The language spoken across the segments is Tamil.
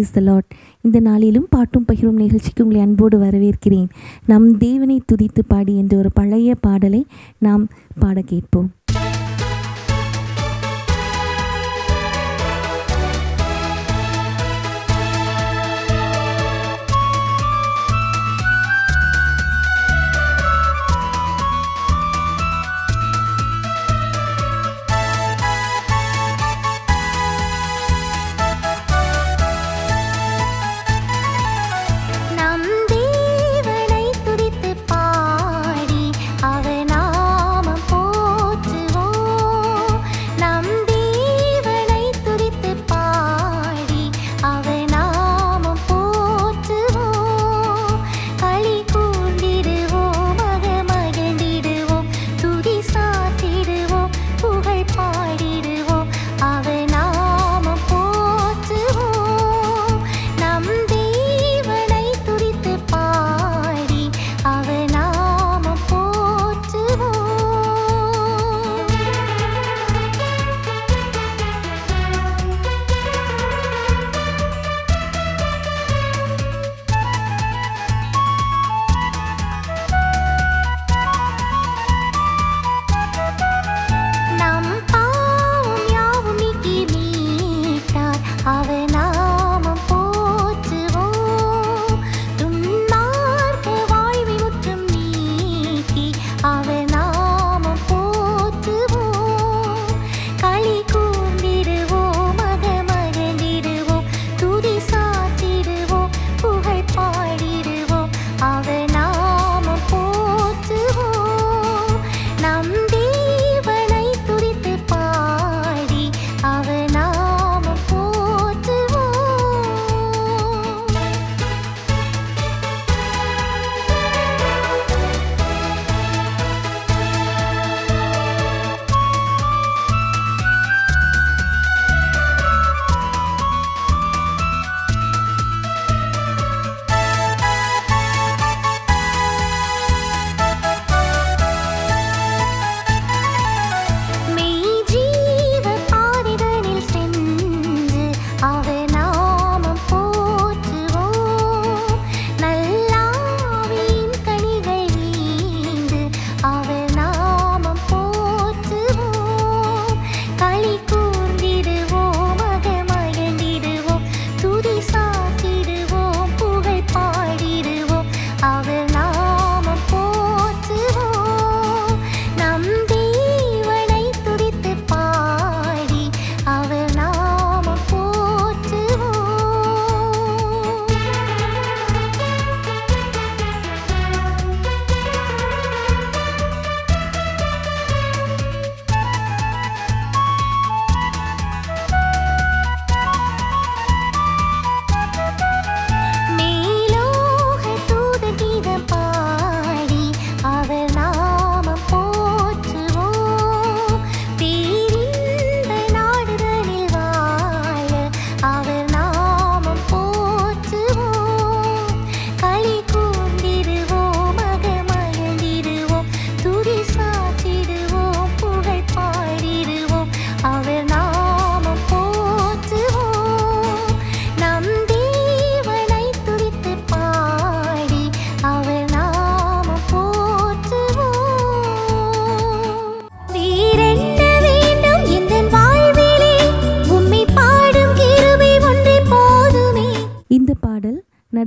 பிரேஸ் த லாட் இந்த நாளிலும் பாட்டும் பகிரும் நிகழ்ச்சிக்கு உங்களை அன்போடு வரவேற்கிறேன். நம் தேவனை துதித்து பாடி என்ற ஒரு பழைய பாடலை நாம் பாட கேட்போம்.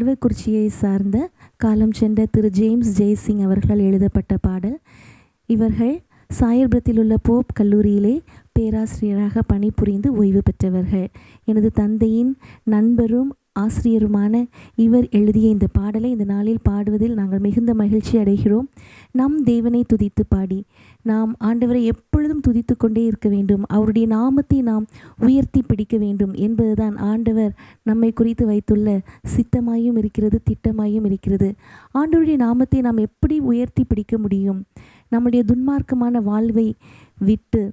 நடுவக்குறிச்சியை சார்ந்த காலம் சென்ற திரு ஜேம்ஸ் ஜெய்சிங் அவர்களால் எழுதப்பட்ட பாடல். இவர்கள் சாயர்புரத்தில் உள்ள போப் கல்லூரியிலே பேராசிரியராக பணிபுரிந்து ஓய்வு பெற்றவர்கள். எனது தந்தையின் நண்பரும் ஆசிரியருமான இவர் எழுதிய இந்த பாடலை இந்த நாளில் பாடுவதில் நாங்கள் மிகுந்த மகிழ்ச்சி அடைகிறோம். நம் தேவனை துதித்து பாடி நாம் ஆண்டவரை எப்பொழுதும் துதித்து கொண்டே இருக்க வேண்டும். அவருடைய நாமத்தை நாம் உயர்த்தி பிடிக்க வேண்டும் என்பதுதான் ஆண்டவர் நம்மை குறித்து வைத்துள்ள சித்தமாயும் இருக்கிறது திட்டமாயும் இருக்கிறது. ஆண்டவருடைய நாமத்தை நாம் எப்படி உயர்த்தி பிடிக்க முடியும்? நம்முடைய துன்மார்க்கமான வாழ்வை விட்டு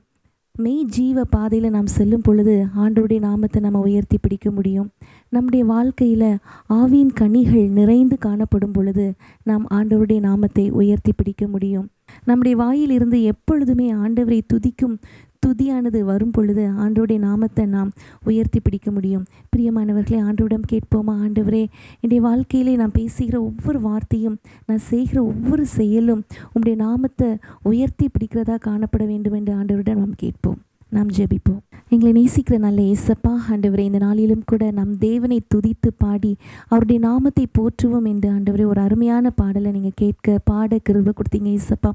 மெய் ஜீவ பாதையில் நாம் செல்லும் பொழுது ஆண்டவருடைய நாமத்தை நம்ம உயர்த்தி பிடிக்க முடியும். நம்முடைய வாழ்க்கையில் ஆவியின் கனிகள் நிறைந்து காணப்படும் பொழுது நாம் ஆண்டவருடைய நாமத்தை உயர்த்தி பிடிக்க முடியும். நம்முடைய வாயிலிருந்து எப்பொழுதுமே ஆண்டவரை துதிக்கும் துதியானது வரும் பொழுது ஆண்டோடைய நாமத்தை நாம் உயர்த்தி பிடிக்க முடியும். பிரியமானவர்களை ஆண்டோடம் கேட்போமா? ஆண்டவரே என்னுடைய வாழ்க்கையிலே நான் பேசுகிற ஒவ்வொரு வார்த்தையும் நான் செய்கிற ஒவ்வொரு செயலும் உம்முடைய நாமத்தை உயர்த்தி பிடிக்கிறதா காணப்பட வேண்டும் என்று ஆண்டவரிடம் நாம் கேட்போம். நாம் ஜெபிப்போம். எங்களை நேசிக்கிற நல்ல ஏசப்பா ஆண்டவரே இந்த நாளிலும் கூட நம் தேவனை துதித்து பாடி அவருடைய நாமத்தை போற்றுவோம் என்று ஆண்டவரே ஒரு அருமையான பாடலை நீங்கள் கேட்க பாட கிருப கொடுத்தீங்க ஏசப்பா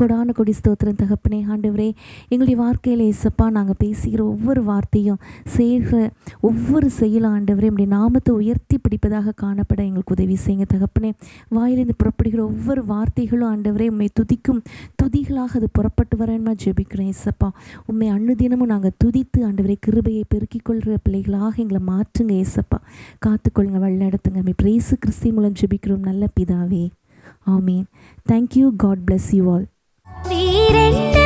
கொடான கொடி ஸ்தோத்திரம் தகப்பனே ஆண்டவரே. எங்களுடைய வாழ்க்கையில் ஏசப்பா நாங்கள் பேசுகிற ஒவ்வொரு வார்த்தையும் செய்கிற ஒவ்வொரு செயலும் ஆண்டவரே உடைய நாமத்தை உயர்த்தி பிடிப்பதாக காணப்பட எங்களுக்கு உதவி செய்யுங்க தகப்பனே. வாயிலிருந்து புறப்படுகிற ஒவ்வொரு வார்த்தைகளும் ஆண்டவரே உண்மை துதிக்கும் துதிகளாக அது புறப்பட்டு வரேன்னு ஜெபிக்கிறேன் ஏசப்பா உண்மை அன்னுதினமும் நாங்கள் துதித்து ஆண்டவரை கிருபையை பெருக்கிக் கொள்கிற பிள்ளைகளாக எங்களை மாற்றுங்க ஏசப்பா காத்துக்கொள்ளுங்க வழிநடத்துங்க மீ பிரேசு கிறிஸ்தி மூலம் ஜெபிக்கிறோம் நல்ல பிதாவே. ஆமீன். Thank you God bless you all வேறென்ன